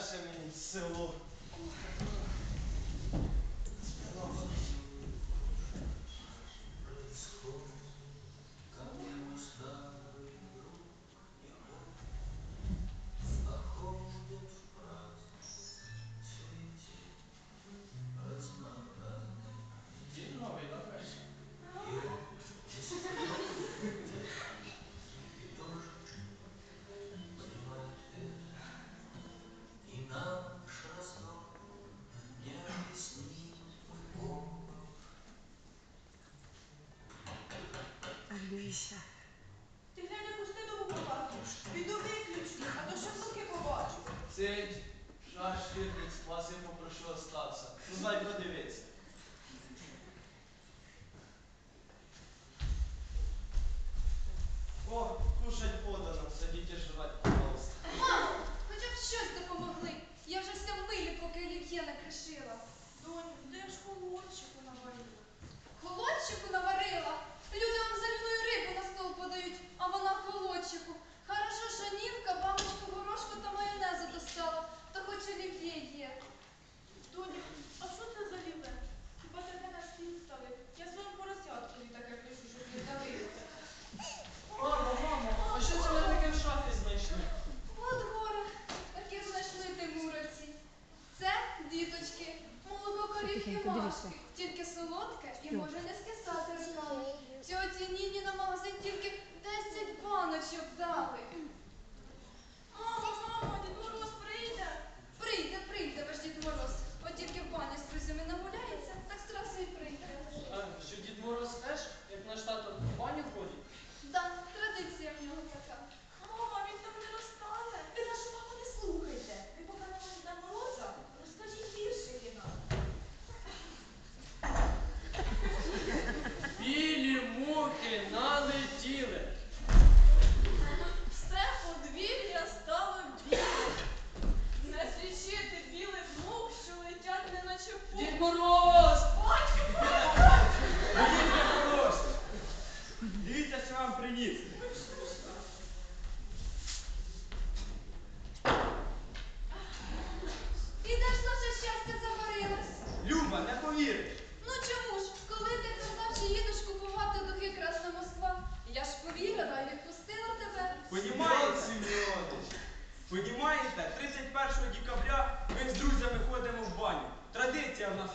Sasha, man, so... прізвище. Ти глянь, яку стидову попаду. Піду виключно, а то ще внуки побачу. Сидь, наш шкірниць, вас я попрошу остатися. Ну, знай, подивиться. О, кушать подано, садіть і жрать.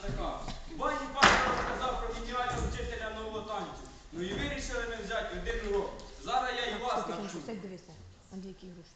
така. Іван Іванович розказав про геніального вчителя нового танцю. Ну і вирішили ми взяти один урок. Зараз я і вас навчу. Андрій, які гроші.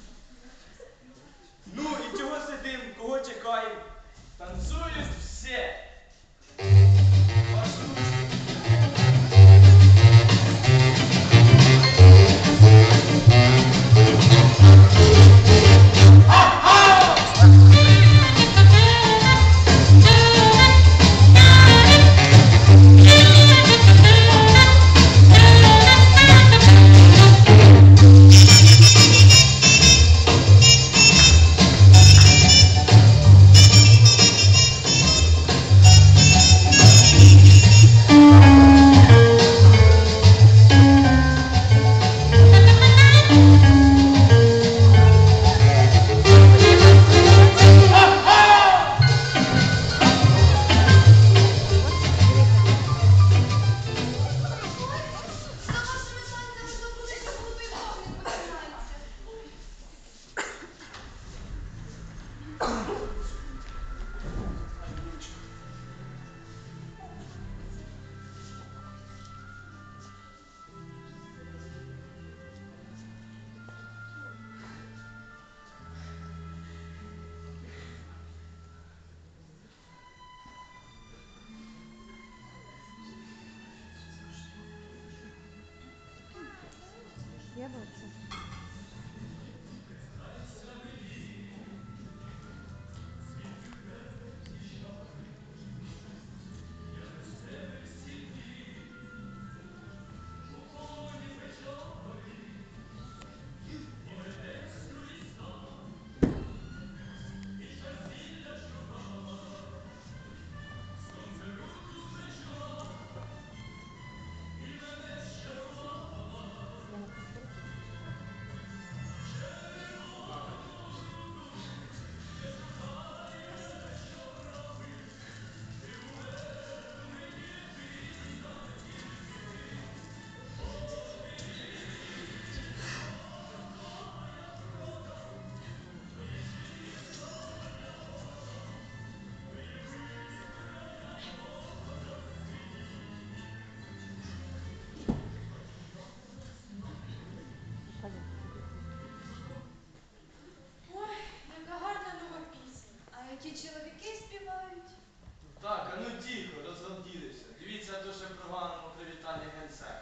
требуется. чоловіки співають. Так, а ну тихо, розгоділися. Дивіться, дуже проганому привітання генсек.